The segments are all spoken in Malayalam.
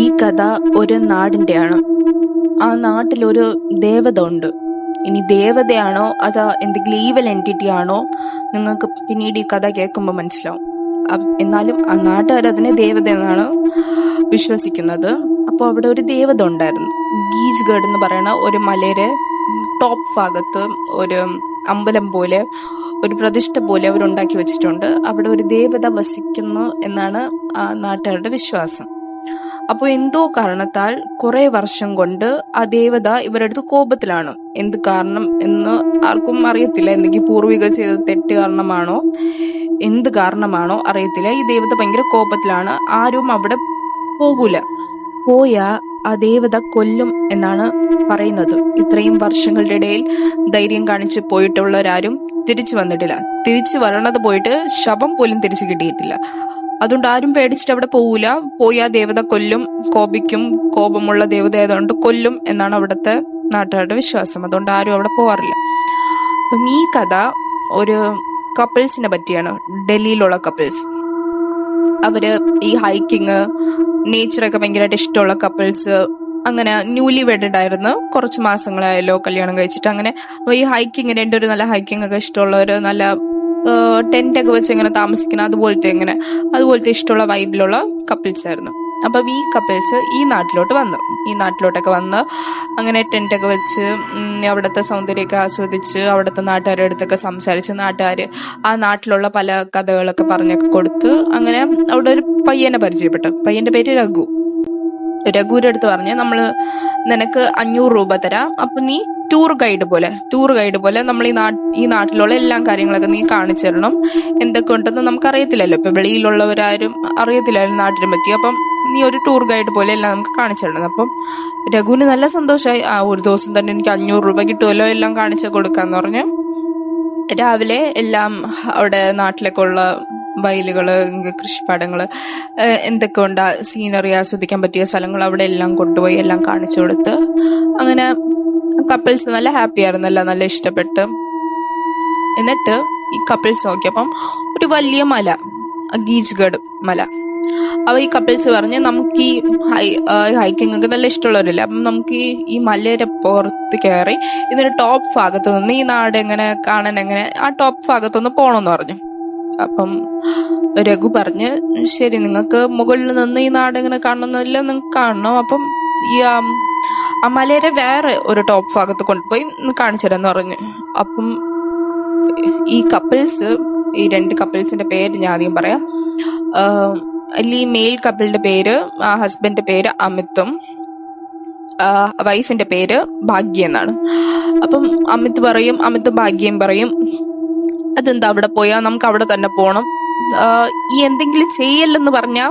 ഈ കഥ ഒരു നാടിന്റെയാണ്. ആ നാട്ടിലൊരു ദേവത ഉണ്ട്. ഇനി ദേവതയാണോ അതോ എന്തെങ്കിലും ഈവൽ എന്റിറ്റി ആണോ നിങ്ങൾക്ക് പിന്നീട് ഈ കഥ കേൾക്കുമ്പോൾ മനസ്സിലാവും. എന്നാലും ആ നാട്ടുകാർ അതിനെ ദേവത എന്നാണ് വിശ്വസിക്കുന്നത്. അപ്പോൾ അവിടെ ഒരു ദേവത ഉണ്ടായിരുന്നു. ഗീജ്ഗഡ് എന്ന് പറയുന്ന ഒരു മലയുടെ ടോപ്പ് ഭാഗത്ത് ഒരു അമ്പലം പോലെ ഒരു പ്രതിഷ്ഠ പോലെ അവരുണ്ടാക്കി വെച്ചിട്ടുണ്ട്. അവിടെ ഒരു ദേവത വസിക്കുന്നു എന്നാണ് ആ നാട്ടുകാരുടെ വിശ്വാസം. അപ്പോൾ എന്തോ കാരണത്താൽ കുറെ വർഷം കൊണ്ട് ആ ദേവത ഇവരുടെ അടുത്ത് കോപത്തിലാണ്. എന്ത് കാരണം എന്ന് ആർക്കും അറിയത്തില്ല. എന്തെങ്കിലും പൂർവികർ ചെയ്ത തെറ്റ് കാരണമാണോ എന്ത് കാരണമാണോ അറിയത്തില്ല. ഈ ദേവത ഭയങ്കര കോപത്തിലാണ്. ആരും അവിടെ പോകൂല. പോയ ആ ദേവത കൊല്ലും എന്നാണ് പറയുന്നത്. ഇത്രയും വർഷങ്ങളുടെ ഇടയിൽ ധൈര്യം കാണിച്ച് പോയിട്ടുള്ളവരാരും തിരിച്ചു വന്നിട്ടില്ല. തിരിച്ചു വരണത് പോയിട്ട് ശവം പോലും തിരിച്ചു കിട്ടിയിട്ടില്ല. അതുകൊണ്ട് ആരും പേടിച്ചിട്ട് അവിടെ പോവില്ല പോയി ആ ദേവത കൊല്ലും. കോപിക്കും. കോപമുള്ള ദേവത ആയതുകൊണ്ട് കൊല്ലും എന്നാണ് അവിടുത്തെ നാട്ടുകാരുടെ വിശ്വാസം. അതുകൊണ്ട് ആരും അവിടെ പോവാറില്ല. അപ്പം ഈ കഥ ഒരു കപ്പിൾസിനെ പറ്റിയാണ്. ഡൽഹിയിലുള്ള കപ്പിൾസ് അവർ ഈ ഹൈക്കിങ് നേച്ചറൊക്കെ ഭയങ്കരമായിട്ട് ഇഷ്ടമുള്ള കപ്പിൾസ് അങ്ങനെ ന്യൂലി വെഡഡ് ആയിരുന്നു. കുറച്ച് മാസങ്ങളായല്ലോ കല്യാണം കഴിച്ചിട്ട്. അങ്ങനെ അപ്പൊ ഈ ഹൈക്കിങ് ഒരു നല്ല ഹൈക്കിംഗ് ഒക്കെ ഇഷ്ടമുള്ളവര് നല്ല ടെന്റ് ഒക്കെ വെച്ച് ഇങ്ങനെ താമസിക്കുന്ന അതുപോലത്തെ ഇങ്ങനെ അതുപോലത്തെ ഇഷ്ടമുള്ള വൈബിലുള്ള കപ്പിൾസ് ആയിരുന്നു. അപ്പം ഈ കപ്പിൾസ് ഈ നാട്ടിലോട്ട് വന്നു. ഈ നാട്ടിലോട്ടൊക്കെ വന്ന് അങ്ങനെ ടെന്റൊക്കെ വെച്ച് അവിടുത്തെ സൗന്ദര്യമൊക്കെ ആസ്വദിച്ച് അവിടുത്തെ നാട്ടുകാരുടെ അടുത്തൊക്കെ സംസാരിച്ച് നാട്ടുകാർ ആ നാട്ടിലുള്ള പല കഥകളൊക്കെ പറഞ്ഞൊക്കെ കൊടുത്ത് അങ്ങനെ അവിടെ ഒരു പയ്യനെ പരിചയപ്പെട്ടു. പയ്യന്റെ പേര് രഘു. രഘുവിന്റെ അടുത്ത് പറഞ്ഞ് നമ്മൾ നിനക്ക് അഞ്ഞൂറ് രൂപ തരാം. അപ്പൊ നീ ടൂർ ഗൈഡ് പോലെ ടൂർ ഗൈഡ് പോലെ നമ്മൾ ഈ നാട്ട് ഈ നാട്ടിലുള്ള എല്ലാ കാര്യങ്ങളൊക്കെ നീ കാണിച്ചു തരണം. എന്തൊക്കെ ഉണ്ടെന്ന് നമുക്ക് അറിയത്തില്ലല്ലോ ഇപ്പൊ വെളിയിലുള്ളവരാരും അറിയത്തില്ലല്ലോ നാട്ടിനെ പറ്റി. അപ്പം നീ ഒരു ടൂർ ഗൈഡ് പോലെ എല്ലാം നമുക്ക് കാണിച്ചു തരണം. അപ്പം രഘുവിന് നല്ല സന്തോഷമായി ആ ഒരു ദിവസം തന്നെ എനിക്ക് അഞ്ഞൂറ് രൂപ കിട്ടുമല്ലോ എല്ലാം കാണിച്ചു കൊടുക്കാന്ന് പറഞ്ഞ് രാവിലെ എല്ലാം അവിടെ നാട്ടിലൊക്കെ വയലുകൾ കൃഷിപ്പാടങ്ങൾ എന്തൊക്കെ ഉണ്ട് സീനറി ആസ്വദിക്കാൻ പറ്റിയ സ്ഥലങ്ങൾ അവിടെ എല്ലാം കൊണ്ടുപോയി എല്ലാം കാണിച്ചു കൊടുത്ത് അങ്ങനെ കപ്പിൾസ് നല്ല ഹാപ്പി ആയിരുന്നല്ല നല്ല ഇഷ്ടപ്പെട്ട്. എന്നിട്ട് ഈ കപ്പിൾസ് നോക്കിയപ്പം ഒരു വലിയ മല ഗീജ്ഗഡ് മല. അപ്പൊ ഈ കപ്പിൾസ് പറഞ്ഞ് നമുക്ക് ഈ ഹൈ ഹൈക്കിംഗ് ഒക്കെ നല്ല ഇഷ്ടമുള്ളവരല്ലേ അപ്പം നമുക്ക് ഈ ഈ മലയുടെ പുറത്ത് കയറി ഇതിന്റെ ടോപ്പ് ഭാഗത്ത് നിന്ന് ഈ നാട് എങ്ങനെ കാണാൻ എങ്ങനെ ആ ടോപ്പ് ഭാഗത്തൊന്ന് പോകണമെന്ന് പറഞ്ഞു. അപ്പം രഘു പറഞ്ഞ് ശരി നിങ്ങൾക്ക് മുകളിൽ നിന്ന് ഈ നാട് എങ്ങനെ കാണണമെന്നില്ല നിങ്ങൾക്ക് കാണണം. അപ്പം ഈ ആ, മലയുടെ വേറെ ഒരു ടോപ്പ് ഭാഗത്ത് കൊണ്ടുപോയി കാണിച്ചു തരാന്ന് പറഞ്ഞു. അപ്പം ഈ കപ്പിൾസ് ഈ രണ്ട് കപ്പിൾസിന്റെ പേര് ഞാൻ ആദ്യം പറയാം. അതിൽ ഈ മെയിൽ കപ്പിളിന്റെ പേര് ഹസ്ബൻഡിന്റെ പേര് അമിത്തും വൈഫിന്റെ പേര് ഭാഗ്യ എന്നാണ്. അപ്പം അമിത് പറയും അമിത് ഭാഗ്യം പറയും അതെന്താ അവിടെ പോയാ? നമുക്ക് അവിടെ തന്നെ പോണം. ഈ എന്തെങ്കിലും ചെയ്യല്ലെന്ന് പറഞ്ഞാൽ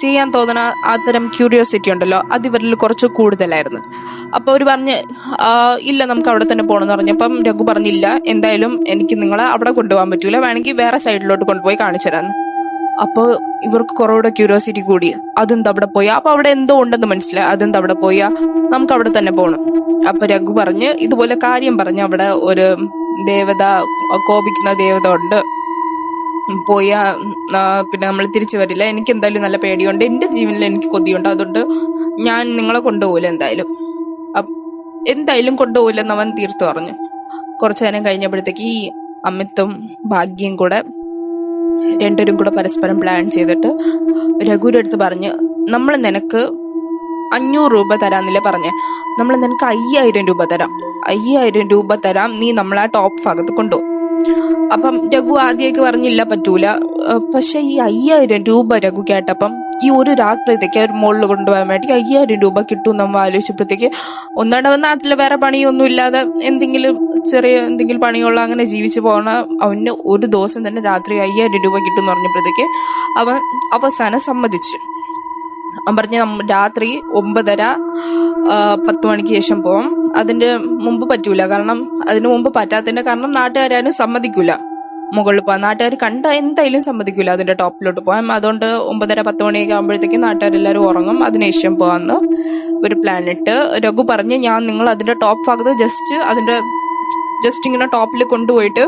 ചെയ്യാൻ തോന്നുന്ന അത്തരം ക്യൂരിയോസിറ്റി ഉണ്ടല്ലോ അത് ഇവരിൽ കുറച്ച് കൂടുതലായിരുന്നു. അപ്പൊ അവർ പറഞ്ഞ് ഇല്ല നമുക്ക് അവിടെ തന്നെ പോകണം എന്ന് പറഞ്ഞപ്പം രഘു പറഞ്ഞില്ല എന്തായാലും എനിക്ക് നിങ്ങളെ അവിടെ കൊണ്ടുപോകാൻ പറ്റൂല. വേണമെങ്കിൽ വേറെ സൈഡിലോട്ട് കൊണ്ടുപോയി കാണിച്ചു തരാന്ന്. അപ്പോൾ ഇവർക്ക് കുറച്ചുകൂടെ ക്യൂരിയോസിറ്റി കൂടി. അതെന്താ അവിടെ പോയി? അപ്പൊ അവിടെ എന്തോ ഉണ്ടെന്ന് മനസ്സിലായി. അതെന്താ അവിടെ പോയാ? നമുക്ക് അവിടെ തന്നെ പോകണം അപ്പൊ രഘു പറഞ്ഞ് ഇതുപോലെ കാര്യം പറഞ്ഞ് അവിടെ ഒരു ദേവത കോപിക്കുന്ന ദേവത ഉണ്ട്. പോയാ പിന്നെ നമ്മൾ തിരിച്ചു വരില്ല. എനിക്ക് എന്തായാലും നല്ല പേടിയുണ്ട്. എന്റെ ജീവനിൽ എനിക്ക് കൊതിയുണ്ട്. അതുകൊണ്ട് ഞാൻ നിങ്ങളെ കൊണ്ടുപോകില്ല എന്തായാലും. അപ്പ് എന്തായാലും കൊണ്ടുപോകില്ലെന്ന് അവൻ തീർത്തു പറഞ്ഞു. കുറച്ചു നേരം കഴിഞ്ഞപ്പോഴത്തേക്ക് ഈ അമിത്തും ഭാഗ്യം കൂടെ രണ്ടുപേരും കൂടെ പരസ്പരം പ്ലാൻ ചെയ്തിട്ട് രഘുവിന്റെ അടുത്ത് പറഞ്ഞ് നമ്മൾ നിനക്ക് അഞ്ഞൂറ് രൂപ തരാന്നില്ലേ പറഞ്ഞ്. നമ്മൾ നിനക്ക് അയ്യായിരം രൂപ തരാം. അയ്യായിരം രൂപ തരാം. നീ നമ്മളെ ആ ടോപ്പ് ഭാഗത്ത് കൊണ്ടുപോകും അപ്പം രഘു ആദ്യമൊക്കെ പറഞ്ഞില്ല പറ്റൂല. പക്ഷെ ഈ അയ്യായിരം രൂപ രഘു കേട്ടപ്പം ഈ ഒരു രാത്രിയത്തേക്ക് മുകളിൽ കൊണ്ടുപോകാൻ വേണ്ടി അയ്യായിരം രൂപ കിട്ടും നമ്മൾ ആലോചിച്ചപ്പോഴത്തേക്ക് ഒന്നാണ്ടവൻ നാട്ടിൽ വേറെ പണിയൊന്നും ഇല്ലാതെ എന്തെങ്കിലും ചെറിയ എന്തെങ്കിലും പണിയുള്ള അങ്ങനെ ജീവിച്ചു പോകണ അവന് ഒരു ദിവസം തന്നെ രാത്രി അയ്യായിരം രൂപ കിട്ടും എന്ന് പറഞ്ഞപ്പോഴത്തേക്ക് അവൻ അവസാനം സമ്മതിച്ചു. അവൻ പറഞ്ഞ രാത്രി ഒമ്പതര പത്ത് മണിക്ക് ശേഷം പോവാം. അതിന്റെ മുമ്പ് പറ്റൂല. കാരണം അതിന് മുമ്പ് പറ്റാത്തതിന്റെ കാരണം നാട്ടുകാരും സമ്മതിക്കൂല. മുകളിൽ പോകാം നാട്ടുകാർ കണ്ട എന്തായാലും സമ്മതിക്കൂല അതിന്റെ ടോപ്പിലോട്ട് പോകാം അതുകൊണ്ട് ഒമ്പതര പത്ത് മണിയൊക്കെ ആകുമ്പോഴത്തേക്കും നാട്ടുകാരെല്ലാവരും ഉറങ്ങും. അതിനുശേഷം പോകാമെന്ന് ഒരു പ്ലാൻ ഇട്ട് രഘു പറഞ്ഞ് ഞാൻ നിങ്ങൾ അതിന്റെ ടോപ്പ് ഭാഗത്ത് ജസ്റ്റ് അതിന്റെ ജസ്റ്റ് ഇങ്ങനെ ടോപ്പിൽ കൊണ്ടുപോയിട്ട്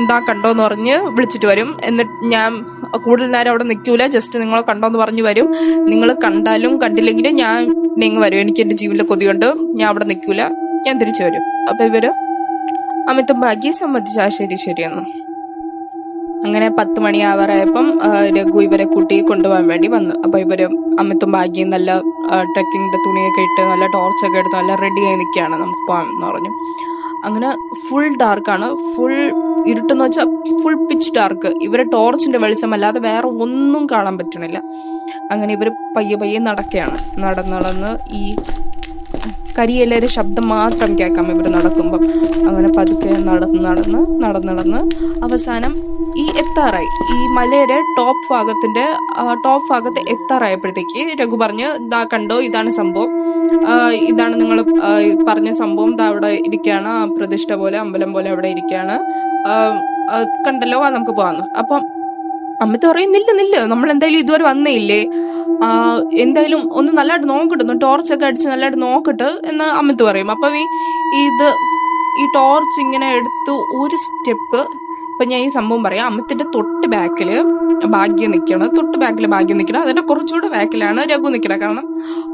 എന്താ കണ്ടോ എന്ന് പറഞ്ഞ് വിളിച്ചിട്ട് വരും. എന്നിട്ട് ഞാൻ കൂടുതൽ നേരം അവിടെ നിൽക്കൂല. ജസ്റ്റ് നിങ്ങളെ കണ്ടോ എന്ന് പറഞ്ഞ് വരും. നിങ്ങൾ കണ്ടാലും കണ്ടില്ലെങ്കിലും ഞാൻ നിങ്ങൾ വരും. എനിക്ക് എന്റെ ജീവിതത്തിലെ കൊതിയുണ്ട്. ഞാൻ അവിടെ നിൽക്കൂല. ഞാൻ തിരിച്ചു വരും. അപ്പൊ ഇവർ അമിതും ഭാഗ്യം സംബന്ധിച്ച് ആ ശരി ശരിയെന്നു. അങ്ങനെ പത്ത് മണി ആവാറായപ്പം രഘു ഇവരെ കൂട്ടി കൊണ്ടുപോകാൻ വേണ്ടി വന്നു. അപ്പൊ ഇവർ അമിത്തും ഭാഗ്യം നല്ല ട്രക്കിങ്ങിന്റെ തുണിയൊക്കെ ഇട്ട് നല്ല ടോർച്ചൊക്കെ എടുത്ത് നല്ല റെഡി ആയി നിൽക്കുകയാണ് നമുക്ക് പോകാം എന്ന് പറഞ്ഞു. അങ്ങനെ ഫുൾ ഡാർക്കാണ് ഫുൾ ഇരുട്ടെന്ന് വെച്ചാൽ ഫുൾ പിച്ച് ഡാർക്ക് ഇവരെ ടോർച്ചിന്റെ വെളിച്ചം അല്ലാതെ വേറെ ഒന്നും കാണാൻ പറ്റണില്ല. അങ്ങനെ ഇവർ പയ്യെ പയ്യെ നടക്കുകയാണ്. നടന്ന് നടന്ന് ഈ കരിയിലയുടെ ശബ്ദം മാത്രം കേൾക്കാം ഇവർ നടക്കുമ്പം. അങ്ങനെ പതുക്കെ നടന്ന് നടന്ന് നടന്ന് നടന്ന് അവസാനം ഈ എത്താറായി. ഈ മലയുടെ ടോപ്പ് ഭാഗത്തിന്റെ ടോപ്പ് ഭാഗത്ത് എത്താറായപ്പോഴത്തേക്ക് രഘു പറഞ്ഞ് ഇതാ കണ്ടോ ഇതാണ് സംഭവം. ഇതാണ് നിങ്ങൾ പറഞ്ഞ സംഭവം. ഇതാ അവിടെ ഇരിക്കുകയാണ്. പ്രതിഷ്ഠ പോലെ അമ്പലം പോലെ അവിടെ ഇരിക്കുകയാണ്. കണ്ടല്ലോ നമുക്ക് പോകാമെന്ന് അപ്പം അമ്മത്ത് പറയും നില്ല നമ്മൾ എന്തായാലും ഇതുവരെ വന്നേയില്ലേ? എന്തായാലും ഒന്ന് നല്ലതായിട്ട് നോക്കട്ടെ ഒന്ന് ടോർച്ചൊക്കെ അടിച്ച് നല്ലതായിട്ട് നോക്കട്ടെ എന്ന് അമ്മത്ത് പറയും. അപ്പൊ ഈ ഇത് ഈ ടോർച്ച് ഇങ്ങനെ എടുത്ത് ഒരു സ്റ്റെപ്പ് ഇപ്പൊ ഞാൻ ഈ സംഭവം പറയാം. അമ്മത്തിന്റെ തൊട്ട് ബാക്കിൽ ഭാഗ്യം നിൽക്കണം. തൊട്ട് ബാക്കിൽ ഭാഗ്യം നിൽക്കണം. അതിന്റെ കുറച്ചുകൂടെ ബാക്കിലാണ് രഘു നിൽക്കണം. കാരണം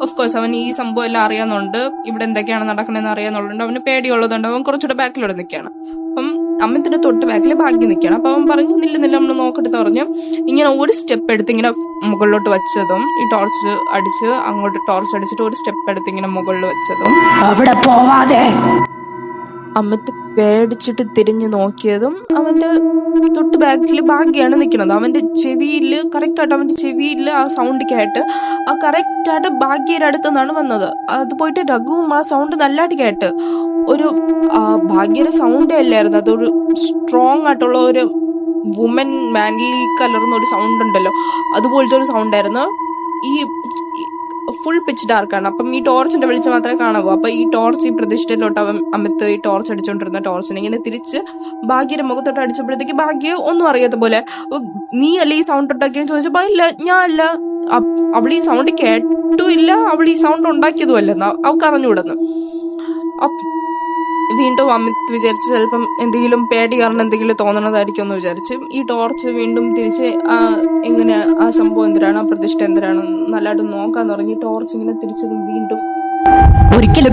ഓഫ് കോഴ്സ് അവൻ ഈ സംഭവം എല്ലാം അറിയാന്നുണ്ട് ഇവിടെ എന്തൊക്കെയാണ് നടക്കണമെന്ന് അറിയാന്നുള്ളതുകൊണ്ട് അവന് പേടിയുള്ളതുകൊണ്ട് അവൻ കുറച്ചുകൂടെ ബാക്കിലൂടെ നിൽക്കുകയാണ്. അപ്പം അമ്മത്തിന്റെ തൊട്ട് ബാക്കിൽ ഭാഗ്യം നിൽക്കണം അപ്പൊ അവൻ പറഞ്ഞു നില്ല നില്ല. നമ്മൾ നോക്കട്ടെ പറഞ്ഞു ഇങ്ങനെ ഒരു സ്റ്റെപ്പ് എടുത്ത് ഇങ്ങനെ മുകളിലോട്ട് വെച്ചതും ഈ ടോർച്ച് അടിച്ച് അങ്ങോട്ട് ടോർച്ച് അടിച്ചിട്ട് ഒരു സ്റ്റെപ്പ് എടുത്ത് ഇങ്ങനെ മുകളിൽ വെച്ചതും. അവിടെ പോവാതെ അമ്മത്ത് പേടിച്ചിട്ട് തിരിഞ്ഞു നോക്കിയതും അവന്റെ തൊട്ട് ബാക്കിൽ ഭാഗ്യാണ് നിൽക്കുന്നത്. അവന്റെ ചെവിയിൽ കറക്റ്റ് ആയിട്ട് അവന്റെ ചെവിയിൽ ആ സൗണ്ട് കേട്ട് ആ കറക്റ്റ് ആയിട്ട് ഭാഗ്യയുടെ അടുത്ത് നിന്നാണ് വന്നത്. അത് പോയിട്ട് രഘുവും ആ സൗണ്ട് നല്ലതായിട്ട് കേട്ട് ഒരു ഭാഗ്യയുടെ സൗണ്ടേ അല്ലായിരുന്നു. അതൊരു സ്ട്രോങ് ആയിട്ടുള്ള ഒരു വുമൻ മാൻലി കലർന്ന ഒരു സൗണ്ട് ഉണ്ടല്ലോ. അതുപോലത്തെ ഒരു സൗണ്ടായിരുന്നു ഈ ഫുൾ പിച്ച് ഡാർക്കാണ് അപ്പം ഈ ടോർച്ചിന്റെ വെളിച്ചം മാത്രമേ കാണാവൂ. അപ്പൊ ഈ ടോർച്ച് ഈ പ്രതിഷ്ഠയിലോട്ട് അവൻ അമിത്ത് ഈ ടോർച്ച് അടിച്ചോണ്ടിരുന്ന ടോർച്ചിനെ ഇങ്ങനെ തിരിച്ച് ഭാഗ്യയുടെ മുഖത്തോട്ട് അടിച്ചപ്പോഴത്തേക്ക് ഭാഗ്യ ഒന്നും അറിയാത്ത പോലെ "ഓ, നീ അല്ലേ ഈ സൗണ്ട് ഉണ്ടാക്കിയെന്ന് ചോദിച്ചപ്പോ ഇല്ല ഞാൻ അല്ല. അവൾ ഈ സൗണ്ട് കേട്ടു ഇല്ല അവൾ ഈ സൗണ്ട് ഉണ്ടാക്കിയതും അല്ലെന്ന് അവൾക്ക് അറിഞ്ഞുവിടുന്നു വീണ്ടും അമിത് വിചാരിച്ച് ചിലപ്പം എന്തെങ്കിലും പേടി കാരണം എന്തെങ്കിലും തോന്നണതായിരിക്കും എന്ന് വിചാരിച്ച് ഈ ടോർച്ച് വീണ്ടും തിരിച്ച് ആ എങ്ങനെ ആ സംഭവം എന്തിനാണ് ആ പ്രതിഷ്ഠ എന്തിനാണ് നല്ലതായിട്ട് നോക്കാൻ തുടങ്ങി. ടോർച്ച് ഇങ്ങനെ തിരിച്ചതും വീണ്ടും. ഒരിക്കലും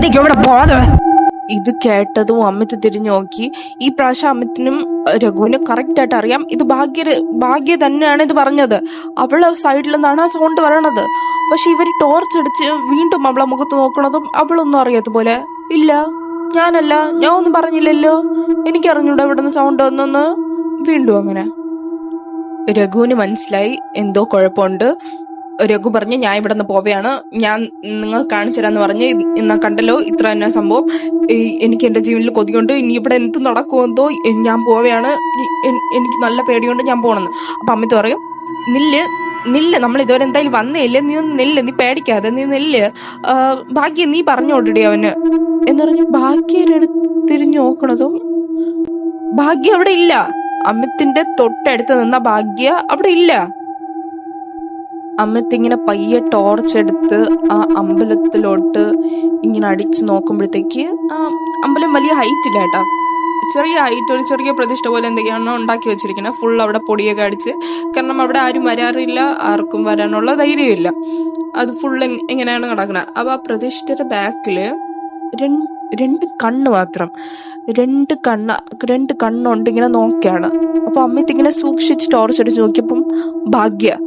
ഇത് കേട്ടതും അമിത് തിരിഞ്ഞു നോക്കി. ഈ പ്രാവശ്യം അമിത്തിനും രഘുവിനും കറക്റ്റ് ആയിട്ട് അറിയാം. ഇത് ഭാഗ്യ ഭാഗ്യ തന്നെയാണ് ഇത് പറഞ്ഞത്. അവൾ സൈഡിൽ നിന്നാണ് ആ സൗണ്ട് പറയണത്. പക്ഷെ ഇവർ ടോർച്ച് അടിച്ച് വീണ്ടും അവളെ മുഖത്ത് നോക്കണതും അവളൊന്നും അറിയാത്ത പോലെ ഇല്ല. ഞാനല്ല ഞാൻ ഒന്നും പറഞ്ഞില്ലല്ലോ. എനിക്കറിഞ്ഞൂടെ ഇവിടെ നിന്ന് സൗണ്ട് വന്നെന്ന്. വീണ്ടും അങ്ങനെ. രഘുവിന് മനസ്സിലായി എന്തോ കുഴപ്പമുണ്ട്. രഘു പറഞ്ഞു ഞാൻ ഇവിടെ നിന്ന് പോവുകയാണ്. ഞാൻ നിങ്ങൾ കാണിച്ചു തരാന്ന് പറഞ്ഞ് ഇന്ന് കണ്ടല്ലോ ഇത്ര തന്നെ സംഭവം. എനിക്ക് എന്റെ ജീവനിൽ കൊതിയുണ്ട്. ഇനി ഇവിടെ എന്ത് നടക്കുമെന്തോ ഞാൻ പോവുകയാണ്. എനിക്ക് നല്ല പേടിയുണ്ട് ഞാൻ പോകണമെന്ന്. അപ്പൊ അമ്മിത്ത് പറയും നില്ല് നില്ല് നമ്മൾ ഇതുവരെ എന്തായാലും ഇല്ല നീ ഒന്ന് നില്ല് നീ പേടിക്കാതെ നീ നില്ല്. ഭാഗ്യ നീ പറഞ്ഞോട്ടിടി അവന്. എന്ന് പറഞ്ഞ് ഭാഗ്യയുടെ തിരിഞ്ഞു നോക്കണതും ഭാഗ്യ അവിടെ ഇല്ല. അമിത്തിന്റെ തൊട്ടടുത്ത് നിന്ന ഭാഗ്യ അവിടെ ഇല്ല. അമിത് ഇങ്ങനെ പയ്യെ ടോർച്ച് എടുത്ത് ആ അമ്പലത്തിലോട്ട് ഇങ്ങനെ അടിച്ചു നോക്കുമ്പോഴത്തേക്ക് അമ്പലം വലിയ ഹൈറ്റ് ഇല്ല കേട്ടാ. ചെറിയ ഹൈറ്റ് ഒരു ചെറിയ പ്രതിഷ്ഠ പോലെ എന്തൊക്കെയാണോ ഉണ്ടാക്കി വെച്ചിരിക്കുന്നത്. ഫുൾ അവിടെ പൊടിയൊക്കെ അടിച്ച്. കാരണം അവിടെ ആരും വരാറില്ല ആർക്കും വരാനുള്ള ധൈര്യമില്ല. അത് ഫുൾ എങ്ങനെയാണ് കിടക്കുന്നത് അപ്പൊ ആ പ്രതിഷ്ഠയുടെ ബാക്കിൽ രണ്ട് കണ്ണ് മാത്രം. രണ്ട് കണ്ണ് രണ്ട് കണ്ണുണ്ട് ഇങ്ങനെ നോക്കിയാണ്. അപ്പൊ അമ്മയത്ത് ഇങ്ങനെ സൂക്ഷിച്ച് ടോർച്ച് അടിച്ച് നോക്കിയപ്പം ഭാഗ്യ.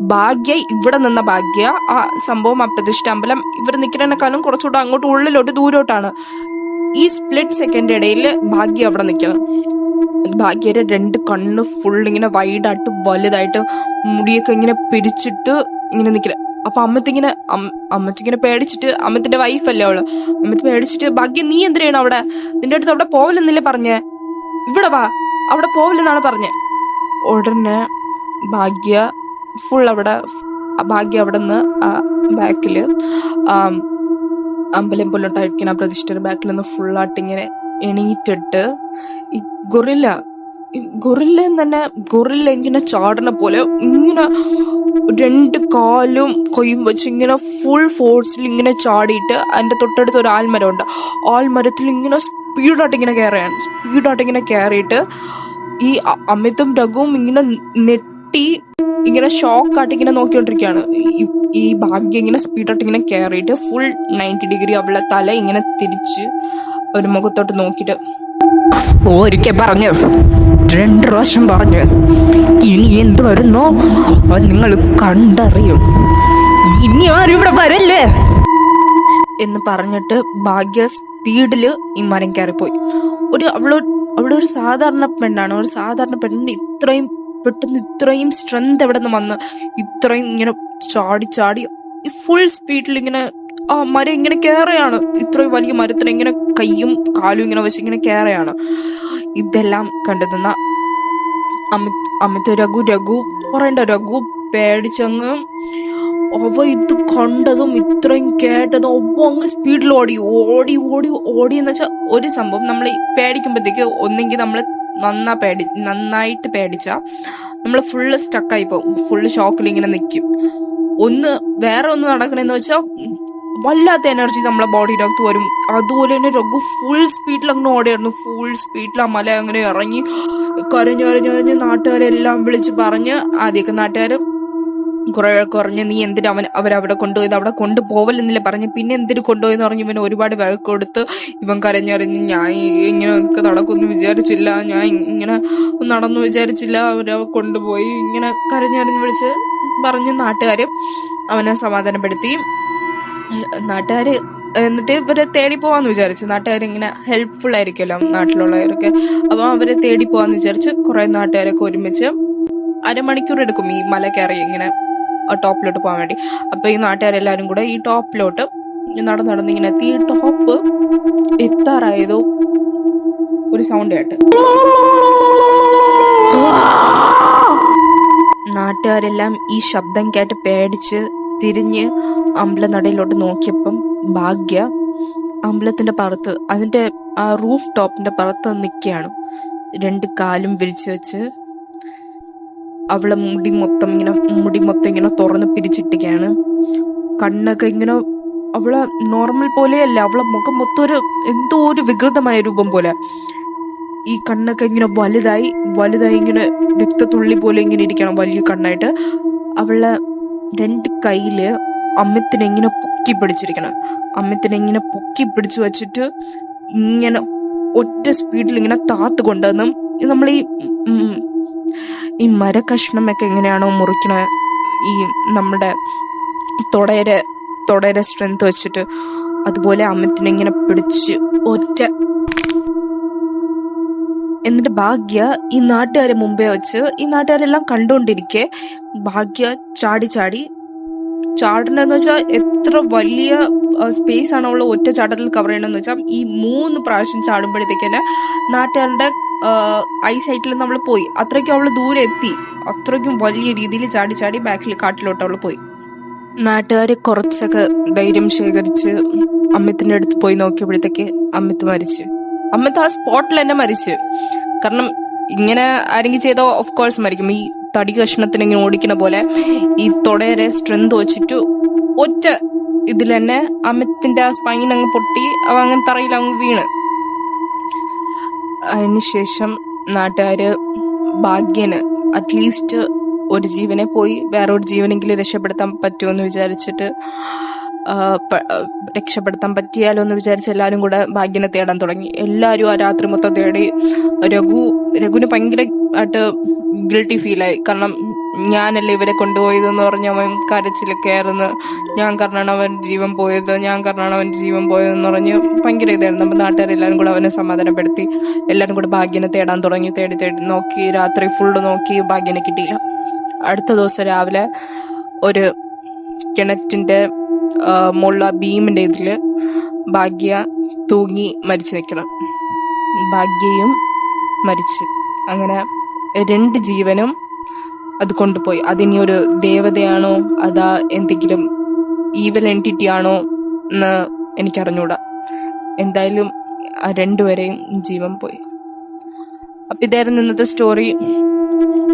ഭാഗ്യ ഇവിടെ നിന്ന ഭാഗ്യ. ആ സംഭവം അപ്രതിഷ്ഠ പ്രതിഷ്ഠ അമ്പലം ഇവിടെ നിൽക്കുന്നതിനേക്കാളും കുറച്ചുകൂടെ അങ്ങോട്ട് ഉള്ളിലോട്ട് ദൂരോട്ടാണ്. ഈ സ്പ്ലിറ്റ് സെക്കൻഡ് ഇടയിൽ ഭാഗ്യ അവിടെ നിൽക്കണം ഭാഗ്യയുടെ രണ്ട് കണ്ണ് ഫുൾ ഇങ്ങനെ വൈഡായിട്ട് വലുതായിട്ട് മുടിയൊക്കെ ഇങ്ങനെ പിരിച്ചിട്ട് ഇങ്ങനെ നിൽക്കണം അപ്പൊ അമ്മത്തിങ്ങനെ അമ്മത്തിങ്ങനെ പേടിച്ചിട്ട് അമ്മത്തിന്റെ വൈഫല്ലേ അവൾ? അമ്മത്ത് പേടിച്ചിട്ട് ഭാഗ്യം നീ എന്തിനാണ് അവിടെ? നിന്റെ അടുത്ത് അവിടെ പോവില്ലെന്നല്ലേ പറഞ്ഞേ? ഇവിടെ വാ. അവിടെ പോവില്ലെന്നാണ് പറഞ്ഞേ. ഉടനെ ഭാഗ്യ ഫുൾ അവിടെ ഭാഗ്യ അവിടെ നിന്ന് ബാക്കിൽ അമ്പലം പോലുണ്ടായിരിക്കുന്ന ആ പ്രതിഷ്ഠയുടെ ബാക്കിൽ നിന്ന് ഫുള്ളായിട്ട് ഇങ്ങനെ എണീറ്റിട്ട് ഈ ഗൊറില്ല ഗൊറില്ല തന്നെ ഗൊറില്ല ഇങ്ങനെ ചാടണ പോലെ ഇങ്ങനെ രണ്ട് കാലും കൊയ്യും വെച്ച് ഇങ്ങനെ ഫുൾ ഫോഴ്സിൽ ഇങ്ങനെ ചാടിയിട്ട് അതിന്റെ തൊട്ടടുത്ത് ഒരു ആൽമരം ഉണ്ട് ആൽമരത്തിൽ ഇങ്ങനെ സ്പീഡായിട്ട് ഇങ്ങനെ കയറുകയാണ് സ്പീഡായിട്ട് ഇങ്ങനെ കയറിയിട്ട് ഈ അമിതും രഘുവും ഇങ്ങനെ നെട്ടി ഇങ്ങനെ ഷോക്കായിട്ട് ഇങ്ങനെ നോക്കിക്കൊണ്ടിരിക്കുകയാണ്. ഈ- ഭാഗ്യ ഇങ്ങനെ സ്പീഡായിട്ട് ഇങ്ങനെ കയറിയിട്ട് ഫുൾ നയന്റി ഡിഗ്രി അവളെ തല ഇങ്ങനെ തിരിച്ച് ഒരു മുഖത്തോട്ട് നോക്കിയിട്ട് ഒരിക്കൽ പറഞ്ഞു. രണ്ട് പ്രാവശ്യം പറഞ്ഞു. ഇനി എന്ത് വരുന്നോ? അത് നിങ്ങൾ കണ്ടറിയും. ഇനി ആരും ഇവിടെ വരല്ലേ? എന്ന് പറഞ്ഞിട്ട് ഭാഗ്യ സ്പീഡിൽ ഈ മരം കയറിപ്പോയി. ഒരു അവളോ ഒരു സാധാരണ പെണ്ണാണ്. ഒരു സാധാരണ പെണ്ണിന് ഇത്രയും പെട്ടെന്ന് ഇത്രയും സ്ട്രെങ്ത് എവിടെ നിന്ന് വന്ന് ഇത്രയും ഇങ്ങനെ ചാടി ചാടി ഫുൾ സ്പീഡിൽ ഇങ്ങനെ ആ മരം ഇങ്ങനെ കയറുകയാണ് ഇത്രയും വലിയ മരത്തിന് ഇങ്ങനെ കൈയും കാലും ഇങ്ങനെ വെച്ച് ഇങ്ങനെ കയറുകയാണ് ഇതെല്ലാം കണ്ടു നിന്ന അമിത് അമിത് രഘു രഘു പറയണ്ട രഘു പേടിച്ചങ്ങ് അവ ഇത് കണ്ടതും ഇത്രയും കേട്ടതും ഒവ അങ്ങ് സ്പീഡിൽ ഓടി ഓടി ഓടി ഓടി എന്ന് വെച്ചാൽ ഒരു സംഭവം നമ്മൾ പേടിക്കുമ്പോഴത്തേക്ക് ഒന്നെങ്കിൽ നമ്മൾ നന്നാ പേടി നന്നായിട്ട് പേടിച്ച നമ്മൾ ഫുള്ള് സ്റ്റക്കായി പോകും ഫുള്ള് ഷോക്കിൽ ഇങ്ങനെ നിൽക്കും ഒന്ന് വേറെ ഒന്ന് നടക്കണെന്ന് വെച്ചാൽ വല്ലാത്ത എനർജി നമ്മളെ ബോഡിയിലകത്ത് വരും. അതുപോലെ തന്നെ രഘു ഫുൾ സ്പീഡിൽ അങ്ങനെ ഓടിയായിരുന്നു ഫുൾ സ്പീഡിൽ ആ മല അങ്ങനെ ഇറങ്ങി കരഞ്ഞു കരഞ്ഞു കരഞ്ഞ് നാട്ടുകാരെല്ലാം വിളിച്ച് പറഞ്ഞ് ആദ്യമൊക്കെ നാട്ടുകാർ കുറെ കുറഞ്ഞ് നീ എന്തിനു അവൻ അവരവിടെ കൊണ്ടുപോയത്? അവിടെ കൊണ്ടുപോവല്ലെന്നില്ല പറഞ്ഞു? പിന്നെ എന്തിനു കൊണ്ടുപോയെന്ന് പറഞ്ഞു ഇവൻ ഒരുപാട് വഴക്ക് കൊടുത്ത് ഇവൻ കരഞ്ഞറിഞ്ഞ് ഞാൻ ഇങ്ങനെയൊക്കെ നടക്കുമെന്ന് വിചാരിച്ചില്ല ഞാൻ ഇങ്ങനെ നടന്നു വിചാരിച്ചില്ല അവരെ കൊണ്ടുപോയി ഇങ്ങനെ കരഞ്ഞറിഞ്ഞ് വിളിച്ച് പറഞ്ഞ് നാട്ടുകാർ അവനെ സമാധാനപ്പെടുത്തി. നാട്ടുകാർ എന്നിട്ട് ഇവരെ തേടി പോവാന്ന് വിചാരിച്ചു. നാട്ടുകാർ ഇങ്ങനെ ഹെൽപ്ഫുൾ ആയിരിക്കുമല്ലോ നാട്ടിലുള്ളവരൊക്കെ. അപ്പോൾ അവരെ തേടി പോവാന്ന് വിചാരിച്ച് കുറെ നാട്ടുകാരൊക്കെ ഒരുമിച്ച് അരമണിക്കൂർ എടുക്കും ഈ മല കയറി ഇങ്ങനെ. ടോപ്പിലോട്ട് പോകാൻ വേണ്ടി. അപ്പൊ ഈ നാട്ടുകാരെല്ലാരും കൂടെ ഈ ടോപ്പിലോട്ട് നടന്ന് നടന്ന് ഇങ്ങനെ എത്തി ഈ ടോപ്പ് എത്താറായതോ ഒരു സൗണ്ട് കേട്ട്. നാട്ടുകാരെല്ലാം ഈ ശബ്ദം കേട്ട് പേടിച്ച് തിരിഞ്ഞ് അമ്പലനടയിലോട്ട് നോക്കിയപ്പം ഭാഗ്യ അമ്പലത്തിന്റെ പുറത്ത് അതിന്റെ ആ റൂഫ് ടോപ്പിന്റെ പുറത്ത് നിൽക്കുകയാണ് രണ്ട് കാലും വിരിച്ചു വെച്ച് അവളെ മുടി മൊത്തം ഇങ്ങനെ മുടി മൊത്തം ഇങ്ങനെ തുറന്ന് പിരിച്ചിട്ടിരിക്കുകയാണ്. കണ്ണൊക്കെ ഇങ്ങനെ അവളെ നോർമൽ പോലെയല്ല അവളെ മുഖം മൊത്തം ഒരു എന്തോ ഒരു വികൃതമായ രൂപം പോലെ. ഈ കണ്ണൊക്കെ ഇങ്ങനെ വലുതായി വലുതായി ഇങ്ങനെ രക്തത്തുള്ളി പോലെ ഇങ്ങനെ ഇരിക്കണം വലിയ കണ്ണായിട്ട്. അവളെ രണ്ട് കയ്യിൽ അമ്മത്തിനെ ഇങ്ങനെ പൊക്കി പിടിച്ചിരിക്കണം. അമ്മത്തിനെ ഇങ്ങനെ പൊക്കി പിടിച്ചു വെച്ചിട്ട് ഇങ്ങനെ ഒറ്റ സ്പീഡിൽ ഇങ്ങനെ താത്ത് കൊണ്ടുവന്നും നമ്മൾ ഈ ഈ മരക്കഷ്ണമൊക്കെ എങ്ങനെയാണോ മുറിക്കണ ഈ നമ്മുടെ തുടയുടെ തുടയുടെ സ്ട്രെങ്ത് വെച്ചിട്ട് അതുപോലെ അമിത്തിനെ ഇങ്ങനെ പിടിച്ച് ഒറ്റ എന്നിട്ട് ഭാഗ്യ ഈ നാട്ടുകാരെ മുമ്പേ വെച്ച് ഈ നാട്ടുകാരെല്ലാം കണ്ടുകൊണ്ടിരിക്കെ ഭാഗ്യ ചാടി ചാടി. ചാടണെന്ന് വെച്ചാൽ എത്ര വലിയ സ്പേസ് ആണ് അവൾ ഒറ്റ ചാട്ടത്തിൽ കവർ ചെയ്യണമെന്ന് വെച്ചാൽ ഈ മൂന്ന് പ്രാവശ്യം ചാടുമ്പോഴത്തേക്ക് തന്നെ നാട്ടുകാരുടെ ഐ സൈറ്റിൽ നമ്മൾ പോയി. അത്രയ്ക്കും അവൾ ദൂരെ എത്തി. അത്രയ്ക്കും വലിയ രീതിയിൽ ചാടി ചാടി ബാക്കിൽ കാട്ടിലോട്ട് അവൾ പോയി. നാട്ടുകാർ കുറച്ചൊക്കെ ധൈര്യം ശേഖരിച്ച് അമ്മത്തിന്റെ അടുത്ത് പോയി നോക്കിയപ്പോഴത്തേക്ക് അമ്മത്ത് മരിച്ചു. അമ്മത്ത് ആ സ്പോട്ടിൽ തന്നെ മരിച്ചു. കാരണം ഇങ്ങനെ ആരെങ്കിലും ചെയ്തോ ഓഫ് കോഴ്സ് മരിക്കും. ഈ തടി കഷ്ണത്തിന് ഇങ്ങനെ ഓടിക്കുന്ന പോലെ ഈ തുടയരെ സ്ട്രെങ്ത് വെച്ചിട്ട് ഒറ്റ ഇതിൽ തന്നെ അമിത്തിന്റെ ആ സ്പൈൻ അങ്ങ് പൊട്ടി അവ അങ്ങനെ തറയിൽ അങ്ങ് വീണ്. അതിനുശേഷം നാട്ടുകാര് ഭാഗ്യന് അറ്റ്ലീസ്റ്റ് ഒരു ജീവനെ പോയി വേറൊരു ജീവനെങ്കിലും രക്ഷപ്പെടുത്താൻ പറ്റുമെന്ന് വിചാരിച്ചിട്ട് രക്ഷപ്പെടുത്താൻ പറ്റിയാലോ എന്ന് വിചാരിച്ച് എല്ലാവരും കൂടെ ഭാഗ്യനെ തേടാൻ തുടങ്ങി. എല്ലാവരും ആ രാത്രി മൊത്തം തേടി രഘു രഘുവിന് ഭയങ്കര ആയിട്ട് ഗിൽട്ടി ഫീലായി കാരണം ഞാനല്ലേ ഇവരെ കൊണ്ടുപോയതെന്ന് പറഞ്ഞ് അവൻ കരച്ചിൽ കയറുന്നു. ഞാൻ കാരണമാണ് അവൻ ജീവൻ പോയത്. ഞാൻ കാരണമാണ് അവൻ ജീവൻ പോയതെന്ന് പറഞ്ഞ് ഭയങ്കര ഇതായിരുന്നു. അപ്പം നാട്ടുകാരെല്ലാവരും കൂടെ അവനെ സമാധാനപ്പെടുത്തി. എല്ലാവരും കൂടെ ഭാഗ്യനെ തേടാൻ തുടങ്ങി. തേടി തേടി നോക്കി. രാത്രി ഫുള്ള് നോക്കി. ഭാഗ്യനെ കിട്ടിയില്ല. അടുത്ത ദിവസം രാവിലെ ഒരു കിണറ്റിന്റെ മുള്ള ഭീമിന്റെ ഇതിൽ ഭാഗ്യ തൂങ്ങി മരിച്ചു നിൽക്കണം. ഭാഗ്യയും മരിച്ച്. അങ്ങനെ രണ്ട് ജീവനും അത് കൊണ്ടുപോയി. അതിനി ഒരു ദേവതയാണോ? അതാ എന്തെങ്കിലും ഈവൽ എന്റിറ്റി ആണോ എന്ന് എനിക്കറിഞ്ഞൂടാ. എന്തായാലും ആ രണ്ടുപേരെയും ജീവൻ പോയി. അപ്പൊ ഇതായിരുന്നു ഇന്നത്തെ സ്റ്റോറി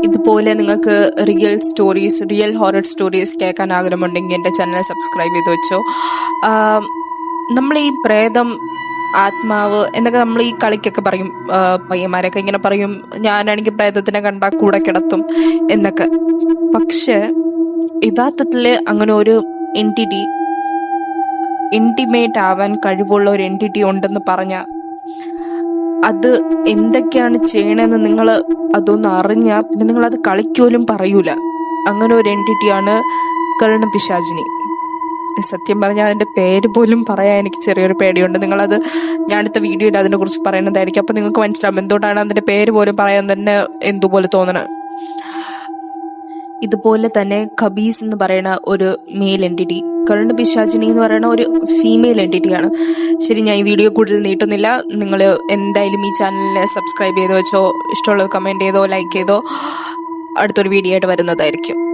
ഇതുപോലെ നിങ്ങൾക്ക് real stories real horror stories കേൾക്കാൻ ആഗ്രഹമുണ്ടെങ്കിൽ എന്റെ ചാനൽ സബ്സ്ക്രൈബ് ചെയ്ത് വെച്ചോ. നമ്മൾ ഈ പ്രേതം ആത്മാവ് എന്നൊക്കെ നമ്മൾ ഈ കളിക്കൊക്കെ പറയും പയ്യന്മാരൊക്കെ ഇങ്ങനെ പറയും ഞാനാണെങ്കിൽ പ്രേതത്തിനെ കണ്ടാ കൂടെ കിടത്തും എന്നൊക്കെ. പക്ഷെ യഥാർത്ഥത്തിൽ അങ്ങനെ ഒരു എന്റിറ്റി ഇന്റിമേറ്റ് ആവാൻ കഴിവുള്ള ഒരു എന്റിറ്റി ഉണ്ടെന്ന് പറഞ്ഞ അത് എന്തൊക്കെയാണ് ചെയ്യണമെന്ന് നിങ്ങൾ അതൊന്ന് അറിഞ്ഞാൽ പിന്നെ നിങ്ങൾ അത് കളിക്കോലും പറയൂല. അങ്ങനെ ഒരു എന്റിറ്റിയാണ് കരുണ പിശാചിനി സത്യം പറഞ്ഞാൽ അതിന്റെ പേര് പോലും പറയാൻ എനിക്ക് ചെറിയൊരു പേടിയുണ്ട്. നിങ്ങളത് ഞാൻ അടുത്ത വീഡിയോയിൽ അതിനെ കുറിച്ച് പറയുന്നതായിരിക്കും. അപ്പൊ നിങ്ങൾക്ക് മനസ്സിലാവും എന്തുകൊണ്ടാണ് അതിന്റെ പേര് പോലും പറയാൻ തന്നെ എന്തുപോലെ തോന്നണത് ഇതുപോലെ തന്നെ ഖബീസ് എന്ന് പറയുന്ന ഒരു മെയിൽ എന്റിറ്റി കരുണ പിശാചിനി എന്ന് പറയുന്ന ഒരു ഫീമെയിൽ എന്റിറ്റിയാണ് ശരി ഞാൻ ഈ വീഡിയോ കൂടുതൽ നീട്ടുന്നില്ല. നിങ്ങൾ എന്തായാലും ഈ ചാനലിനെ സബ്സ്ക്രൈബ് ചെയ്തോ വെച്ചോ ഇഷ്ടമുള്ളത് കമന്റ് ചെയ്തോ ലൈക്ക് ചെയ്തോ അടുത്തൊരു വീഡിയോ ആയിട്ട് വരുന്നതായിരിക്കും.